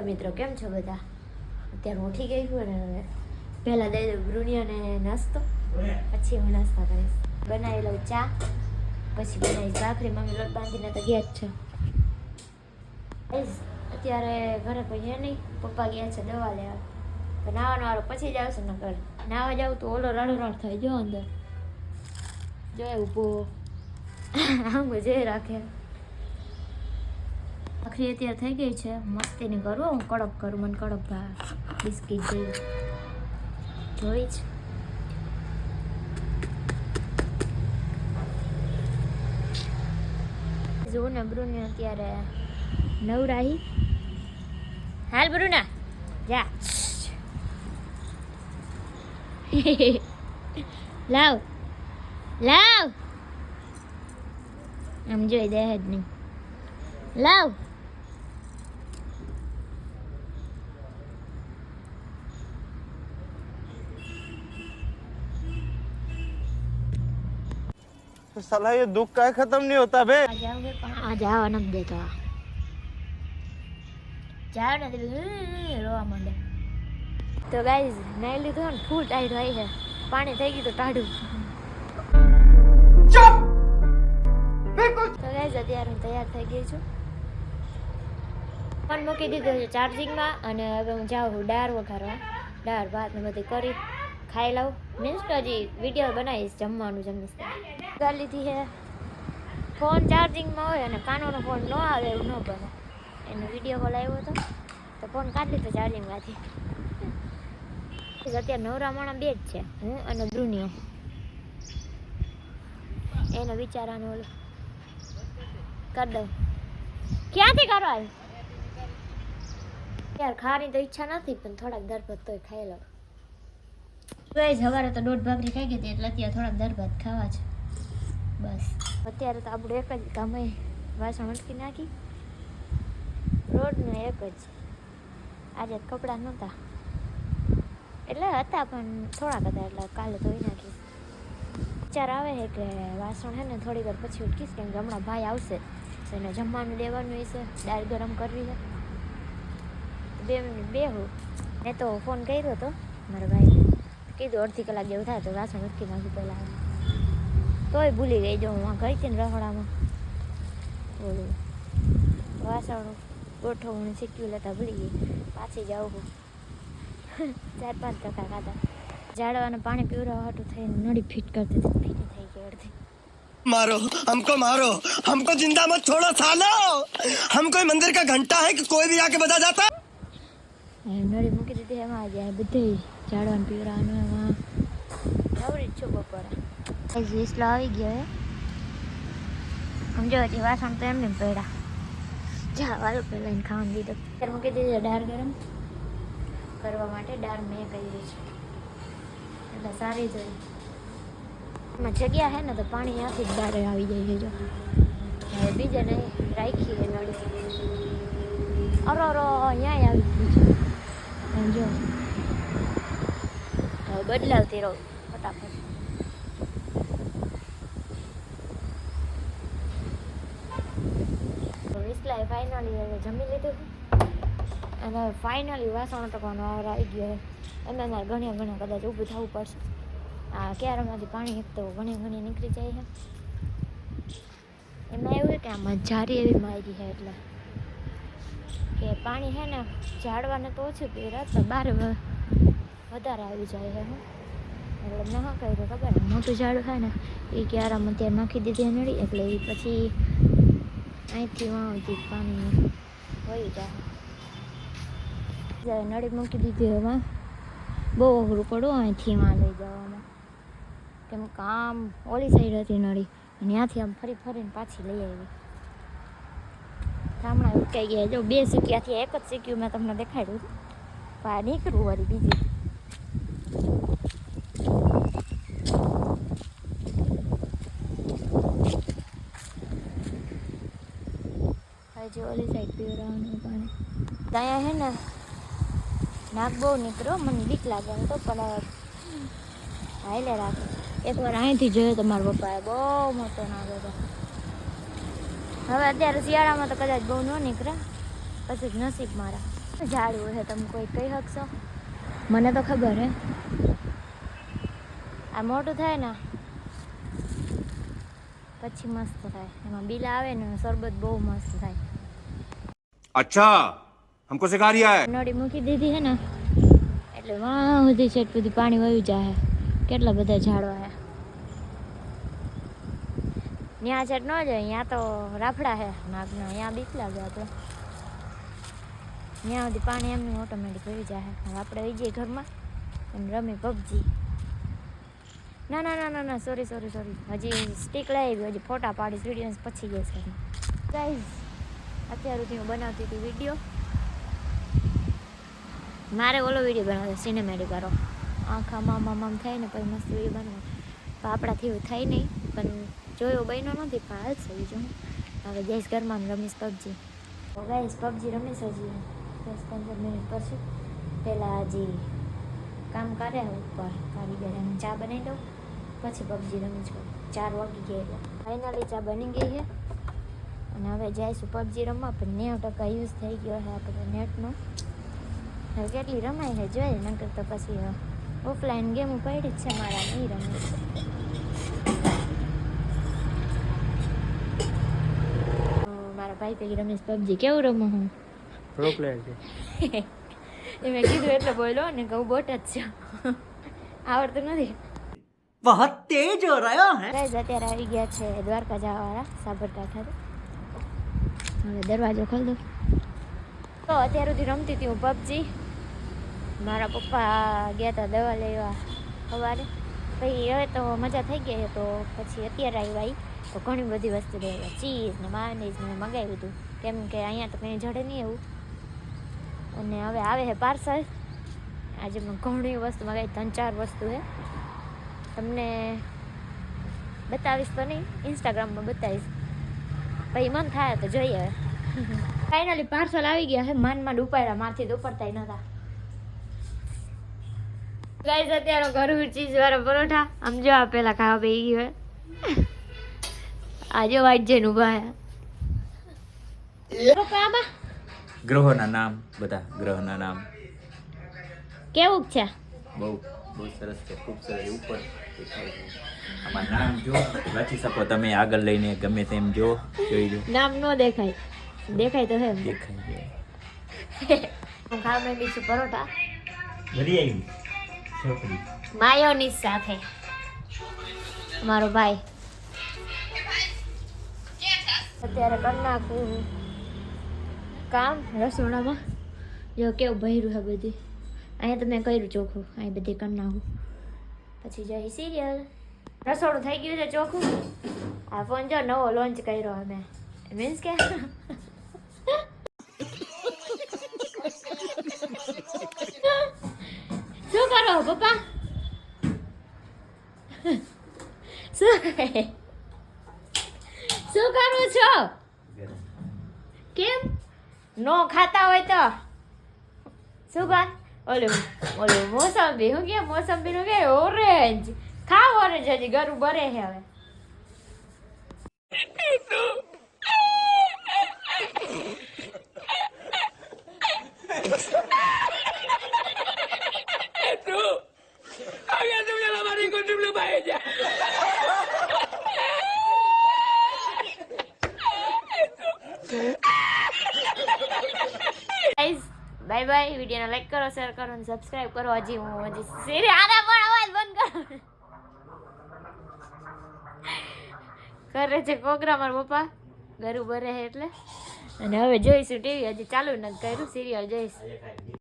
સવાર મિત્રો કેમ છો બધા? અત્યારે ઉઠી ગઈ છું અને પહેલાં દઈ દઉં બ્રુનિયાને નાસ્તો. પછી હું નાસ્તા કરીશ. બનાવી લઉં ચા. પછી બનાવી ભાખરી. મમ્મી લોટ બાંધીને તો ગયા જ છે. અત્યારે ઘરે કોઈ છે નહીં. પપ્પા ગયા છે દવા લેવા. તો નાવાનો વાળો પછી જ આવશે નગર નાવા જાવ તો ઓલો રડો રડ થાય જો અંદર. જો ઊભો. આમ જે રાખે. આખરી અત્યારે થઈ ગઈ છે. મસ્તીની કરું, હું કડક કરું, મને કડક ભાવે. બિસ્કીટ જેવી જોઈ જ. જો ને બ્રુને અત્યારે નવરાહી હાલ બ્રુના, જા. લાવ લાવ. આમ જોઈ દે જ નહીં લાવ. तो साला ये दुख का खत्म नहीं होता बे આ જાઓગે પણ આ જવા નથી દેતો આ જાવ ને તો રોવા માંડે તો ગાઈઝ નાઈ લીધું ને ફૂલ ટાઈટ હોય છે પાણી થઈ ગયું તો ટાઢું તો ગાઈઝ અત્યારે હું તૈયાર થઈ ગઈ છું ફોન મૂકી દીધો છે ચાર્જિંગમાં અને હવે હું જાઉં છું દાળ વઘારવા દાળ ભાત ને બધી કરી ખાઈ લઉં મીન્સ તો હજી વિડીયો બનાવીશ જમવાનું જમીશ કરી લીધી છે ફોન ચાર્જિંગમાં હોય અને કાનોનો ફોન ન આવે એવું ન બને. એનો વીડિયો કોલ આવ્યો હતો, તો ફોન કાઢી લીધો ચાર્જિંગમાંથી. અત્યારે નવરા માણા બે જ છે, હું અને બ્રુનિયો એનો વિચારાનો ઓલો. કરી દઉં. ક્યાંથી કરવા આવ્યું યાર, ખાવાની તો ઈચ્છા નથી, પણ થોડાક દરભત તોય ખાઈ ગઈ સવારે તો દોઢ ભાખરી ખાઈ ગઈ હતી, એટલે અત્યારે થોડાક દરભત ખાવા છે. બસ. અત્યારે તો આપણું એક જ ગમે વાસણ ઉટકી નાખી. રોડનું એક જ. આજે કપડાં નહોતા. એટલે હતા પણ થોડાક હતા, એટલે કાલે ધોઈ નાખીશ વિચાર આવે છે કે વાસણ છે ને થોડી વાર પછી ઉટકીશ કેમ કે હમણાં ભાઈ આવશે. તો એને જમવાનું દેવાનું હશે, દાળ ગરમ કરવી છે. બે મિનિટ બે હું મેં તો ફોન કર્યો હતો મારા ભાઈને. કીધું અડધી કલાક જેવું થાય તો વાસણ ઉટકી નાખી પહેલાં. તોય ભૂલી ગઈ જો હું ગઈ હતી ને રહોડામાં બોલું વાસણ ગોઠવણી શીખ્યું લેતા ભૂલી ગઈ પાછી જાઉં હું ચાર પાંચ ટકા ખાતા ઝાડવાને પાણી પીવડાવવા હાટું થઈને નળી ફિટ કરતી હતી ફીટી થઈ ગઈ અડધી मारो हमको मारो हमको जिंदा मत छोड़ो सालो हम कोई मंदिर का घंटा है कि कोई भी आके बता जाता એ નળી મૂકી દીધી એમાં આજે બધે ઝાડવાને પીવડાવવાનું એમાં નવરી જ છું બપોરે વિસલો આવી ગયો સમજો હજી વાસણ તો એમને પડ્યા જા વાલો પહેલાં એને ખાવાનું દીધું ત્યારે મૂકી દીધી દાળ ગરમ કરવા માટે દાળ મેં કરી છે એટલે સારી જોઈ એમાં જગ્યા હે ને તો પાણી ત્યાંથી જ દાળે આવી જાય જો હવે બીજાને રાખીએ નળી અરો અરો અહીંયા આવી ગયું છે જો બદલાવતી રહો ફટાફટ તો વિસલાએ ફાઇનલી જમી લીધું અને ફાઇનલી વાસણ ટકવાનો આવર આવી ગયો એમાં મારે ઘણા ઘણા કદાચ ઊભું થવું પડશે. આ ક્યારમાંથી પાણી એક તો ઘણી ઘણી નીકળી જાય છે. એમાં એવું કે આમાં જારી એવી મારી છે એટલે કે પાણી છે ને ઝાડવાને તો ઓછું પીવડાવે તો બહાર વધારે આવી જાય છે હું. એટલે શું કર્યું ખબર મોટું ઝાડ થાય ને, એ ક્યારામાં ત્યાં નાખી દીધી નળી, એટલે એ પછી અહીંથી વાવતી પાણી વહી જાય નળી મૂકી દીધી હવે. બહુ અઘરું પડું અહીંથી વાં લઈ જવામાં. કેમ કે આમ ઓલી સાઈડ હતી નળી. અને ત્યાંથી આમ ફરી ફરીને પાછી લઈ આવી. હમણાં ઉકાઈ ગયા, જો બે સિક્યાથી એક જ સિક્યું મેં તમને દેખાડ્યું પણ નીકળવું વળી બીજી. હજી ઓલી સાઈડ પીવડાવવાનું પાણી. ત્યાં હે ને નાક બહુ નીકળ્યો મને બીક લાગે તો, પણ હાઈલે રાખે. એકવાર અહીંથી જોયો તો મારા પપ્પાએ બહુ મોટો નાગો હતો. હવે અત્યારે શિયાળામાં તો કદાચ બહુ ન નીકળે, પછી જ નસીબ મારા. ઝાડવું છે તમે કોઈ કહી શકશો? મને તો ખબર હે. આ મોટું થાય ને, પછી મસ્ત થાય. એમાં બિલ આવે ને શરબત બહુ મસ્ત થાય. અચ્છા હમકો સિખા રહ્યા હે નોડી મૂકી દીધી હે ને, એટલે વાહ સુધી છેટ સુધી પાણી વયું જાય કેટલા બધા ઝાડવા હે. ત્યાં છેટ ન જાય ત્યાં તો રાફડા હે, નાગના ત્યાં બીક લાગે આપણે ત્યાં સુધી પાણી એમનું ઓટોમેટિક વહી જાય હવે આપણે વહી જાય ઘરમાં, એમ રમી પબજી. ના ના ના ના ના સોરી સોરી સોરી હજી સ્ટીક લાવી, હજી ફોટા પાડીશ વીડિયો પછી જઈશ ગાઈઝ અત્યાર સુધી હું બનાવતી હતી વીડિયો મારે ઓલો વીડિયો બનાવતો સિનેમેટિક વાળો. આખા મામ મામ થાય ને પછી મસ્ત વીડિયો બનાવો આપણાથી એવું થાય નહીં, પણ જોયો બન્યો નથી, પણ હાલશે બીજું. હું હવે જઈશ ઘરમાં રમીશ પબજી તો ગાઈશ પબજી રમીશ હજી. દસ પંદર મિનિટ પછી. પહેલાં હજી કામ કરે ઉપર કારીગર એમ ચા બનાવી દઉં. પછી પબજી રમી છું ચાર વાગી ગયા એટલે. ફાઇનલી ચા બની ગઈ છે. અને હવે જઈશું પબજી રમવા પણ નેવું ટકા યુઝ થઈ ગયો છે આપણે નેટનો હવે કેટલી રમાય છે જોઈએ નકર તો પછી ઓફલાઈન ગેમ પડી જ છે મારા નહીં રમે છે મારા ભાઈ પૈકી રમીશ પબજી કેવું રમું હું પ્રો પ્લેયર છે એ મેં કીધું એટલે બોલો ને કહું બોટ જ છે આવડતું નથી बहुत तेज हो रहा है ગાઈઝ અત્યારે આવી ગયા છે દ્વારકા જવાવાળા સાબરકાંઠાથી હવે દરવાજો ખોલ દો તો અત્યાર સુધી રમતી હતી હું પબજી મારા પપ્પા ગયા હતા દવા લેવા સવારે. પછી હવે તો મજા થઈ ગઈ તો પછી અત્યારે આવ્યા તો ઘણી બધી વસ્તુ લેવા. ચીઝ ને માયોનીઝ ને મંગાવ્યું હતું. કેમ કે અહીંયા તો કંઈ જડે નહીં એવું. અને હવે આવે છે પાર્સલ આજે મેં ઘણી વસ્તુ મંગાવી, ત્રણ ચાર વસ્તુ છે તમને બતાવીશ તો નહીં ઇન્સ્ટાગ્રામમાં બતાવીશ. પછી મન થાય તો જોઈએ ફાઇનલી પાર્સલ આવી ગયા છે. માંડ માંડ ઉપાડ્યા મારથી તો ઉપડતા નહોતા ગાઈસ અત્યારે ઘરું ચીઝ વાળા પરોઠા. આમ જો આ પેલા ખાવા પી ગયું હે. આજે વાઈટ જઈને ઊભા આમાં? ગ્રહોના નામ બધા ગ્રહના નામ. કેવું છે? બહુ. બહુ સરસ છે ખૂબ સરસ. ઉપર દેખાય છે. આમાં નામ જો વાંચી શકો તમે આગળ લઈને ગમે તેમ જો જોઈ લો. નામ ન દેખાય. દેખાય તો હે દેખાય છે. હું ખાવા માંડી છું પરોઠા. ભરી આવી. છોકરી. માયોનીઝ સાથે. મારો ભાઈ. અત્યારે કરી નાખું. કામ રસોડામાં. જો કેવું ભર્યું છે બધી. અહીંયા તો મેં કર્યું ચોખ્ખું અહીં બધી કરી નાખું પછી જઈ સિરિયલ રસોડું થઈ ગયું છે ચોખ્ખું આ ફોન જો નવો લોન્ચ કર્યો અમે મીન્સ કે શું કરો પપ્પા શું શું કરું છો કેમ નો ખાતા હોય તો શું કર ઓલું ઓલું મોસંબી, હું કે મોસંબી નું કે ઓરેન્જ. ખાવ ઓરેન્જ હજી ગરું ભરે છે હવે. Bye bye. વિડીયોને લાઈક કરો શેર કરો અને સબસ્ક્રાઈબ કરો. હજી હું, હજી સિરી આના પણ અવાજ બંધ કરો. કરે છે કોકરા મારા પપ્પા. ગરું ભરે એટલે. અને હવે જોઈશું ટીવી. હજી ચાલુ નથી કર્યું. સિરિયલ જોઈશ.